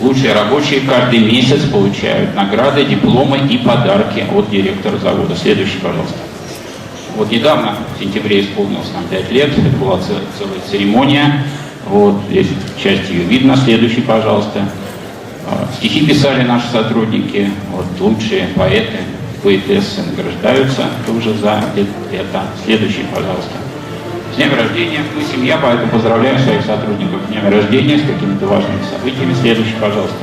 Лучшие рабочие каждый месяц получают награды, дипломы и подарки от директора завода. Следующий, пожалуйста. Вот недавно, в сентябре, исполнилось нам 5 лет, это была цел- целая церемония. Вот здесь часть ее видно. Следующий, пожалуйста. А, Стихи писали наши сотрудники, вот лучшие поэты, поэтессы награждаются тоже за это. Следующий, пожалуйста. С днем рождения. Мы семья, поэтому поздравляем своих сотрудников с днем рождения, с какими-то важными событиями. Следующий, пожалуйста.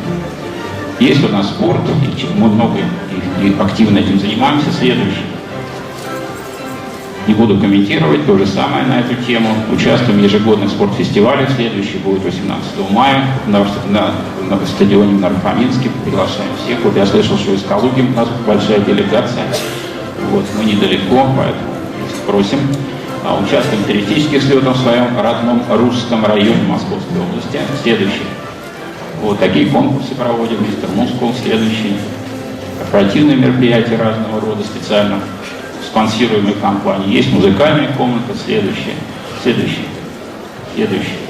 Есть у нас спорт, и мы много и, и активно этим занимаемся. Следующий. Не буду комментировать, то же самое на эту тему. Участвуем в ежегодных спортфестивалях. Следующий будет 18 мая на, на- на стадионе в Нарфаминске. Приглашаем всех. Вот я слышал, что из Калуги у нас большая делегация. Вот, мы недалеко, поэтому просим. А, Участвуем в туристических слетах в своем родном Русском районе Московской области. Следующий. Вот такие конкурсы проводим. Мистер Мускул. Следующий. Корпоративные мероприятия разного рода специально спонсируемые компании. Есть музыкальная комната. Следующий. Следующий. Следующий.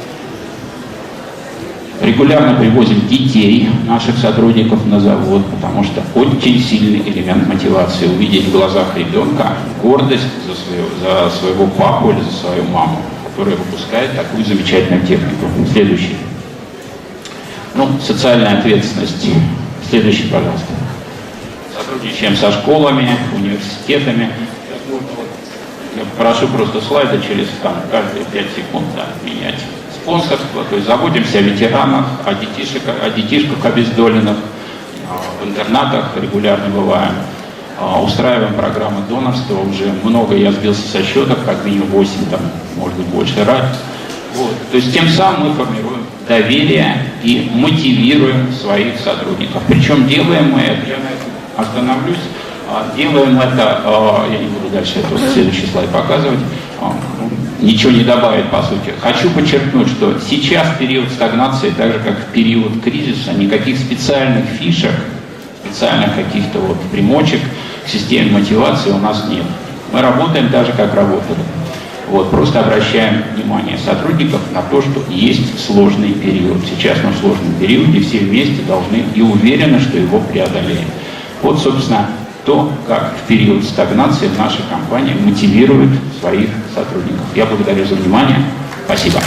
Регулярно привозим детей наших сотрудников на завод, потому что очень сильный элемент мотивации увидеть в глазах ребенка гордость за своего, за своего папу или за свою маму, которая выпускает такую замечательную технику. Следующий. Ну, социальная ответственность. Следующий, пожалуйста. Сотрудничаем со школами, университетами. Я прошу просто слайды через там, каждые 5 секунд да, менять. Спонсорство, то есть заботимся о ветеранах, о, детишек, о детишках обездоленных, а, в интернатах регулярно бываем. А, Устраиваем программы донорства, уже много, я сбился со счета, как минимум 8, там, может быть, больше раз. Вот. То есть тем самым мы формируем доверие и мотивируем своих сотрудников. Причем делаем мы это, я на этом остановлюсь, а, делаем это, я не буду дальше это следующий слайд показывать, ну, ничего не добавить по сути. Хочу подчеркнуть, что сейчас период стагнации, так же как в период кризиса, никаких специальных фишек, специальных каких-то вот примочек к системе мотивации у нас нет. Мы работаем так же, как работали. Вот, просто обращаем внимание сотрудников на то, что есть сложный период. Сейчас мы в сложном периоде, все вместе должны и уверены, что его преодолеем. Вот, собственно, то, как в период стагнации наша компания мотивирует своих сотрудников. Я благодарю за внимание. Спасибо.